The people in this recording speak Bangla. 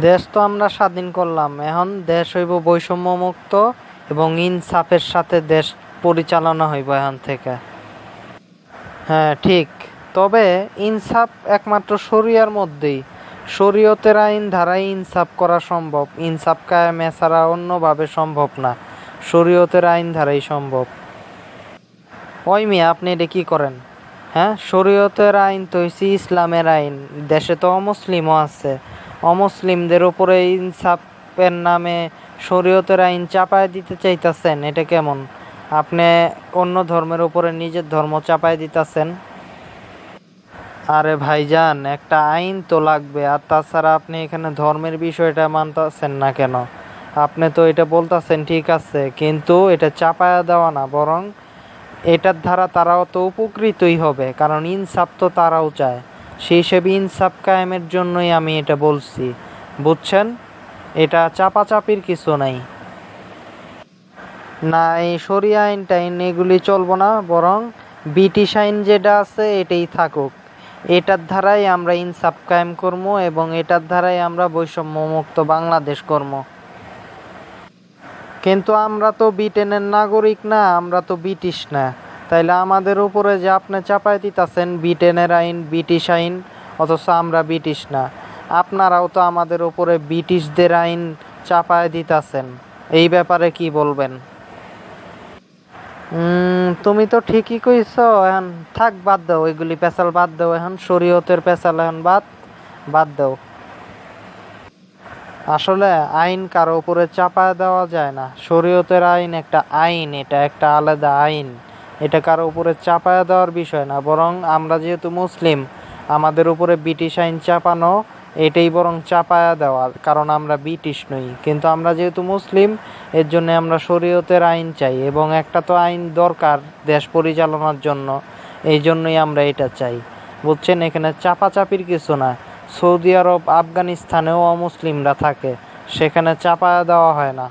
দেশ তো আমরা স্বাধীন করলাম। এখন দেশ হইব বৈষম্য মুক্ত এবং ইনসাফের সাথে দেশ পরিচালনা হইব এখন থেকে। হ্যাঁ ঠিক। তবে ইনসাফ একমাত্র শরিয়ার মধ্যেই। শরীয়তের আইন ধারাই ইনসাফ করা সম্ভব। ইনসাফ কায়েম এছাড়া অন্যভাবে সম্ভব না। শরীয়তের আইন ধারাই সম্ভব। ওই মিয়া, আপনি এটা কি করেন? হ্যাঁ শরীয়তের আইন তো হচ্ছে ইসলামের আইন। দেশে তো অমুসলিমও আছে। অমুসলিমদের উপরে ইনসাফের নামে শরীয়তের আইন চাপায় দিতে চাইতেছেন, এটা কেমন? আপনি অন্য ধর্মের উপরে নিজের ধর্ম চাপায় দিতেছেন? আরে ভাইজান, একটা আইন তো লাগবে, আর তাছাড়া আপনি এখানে ধর্মের বিষয়টা মানতেছেন না কেন? আপনি তো এটা বলতেছেন, ঠিক আছে, কিন্তু এটা চাপায়া দেওয়া না, বরং এটার দ্বারা তারাও তো উপকৃতই হবে, কারণ ইনসাফ তো তারাও চায়। সেই হিসেবে ইনসাফ কায়েমের জন্যই আমি এটা বলছি। বুঝছেন? এটা চাপাচাপির কিছু নাই। না, এই সরিয়া আইন টাইন এগুলি চলবো না, বরং ব্রিটিশ আইন যেটা আছে এটাই থাকুক। এটার দ্বারাই আমরা ইনসাফ কায়েম করব এবং এটার দ্বারাই আমরা বৈষম্যমুক্ত বাংলাদেশ করব কিন্তু আমরা তো ব্রিটেনের নাগরিক না, আমরা তো ব্রিটিশ না। তাইলে আমাদের উপরে যে আপনি চাপাই দিতেছেন ব্রিটেনের আইন ব্রিটিশ আইন, অথচ আমরা ব্রিটিশ না, আপনারাও তো আমাদের উপরে ব্রিটিশদের আইন চাপায় দিতেছেন, এই ব্যাপারে কি বলবেন? তুমি তো ঠিকই কইছ, এখন থাক বাদ দাও, ওইগুলি পেশাল বাদ দাও, এখন শরীয়তের পেশাল এখন বাদ বাদ দাও। আসলে আইন কারও উপরে চাপায় দেওয়া যায় না, শরীয়তের আইন একটা আইন, এটা একটা আলাদা আইন। এটা কারও উপরে চাপায় দেওয়ার বিষয় না, বরং আমরা যেহেতু মুসলিম, আমাদের উপরে ব্রিটিশ আইন চাপানো, এটাই বরং চাপায়া দেওয়ার কারণ আমরা ব্রিটিশ নই। কিন্তু আমরা যেহেতু মুসলিম, এর জন্য আমরা শরীয়তের আইন চাই, এবং একটা তো আইন দরকার দেশ পরিচালনার জন্য, এই জন্যই আমরা এটা চাই। বুঝছেন, এখানে চাপাচাপির কিছু না। সৌদি আরব, আফগানিস্তানেও অমুসলিমরা থাকে, সেখানে চাপায়া দেওয়া হয় না।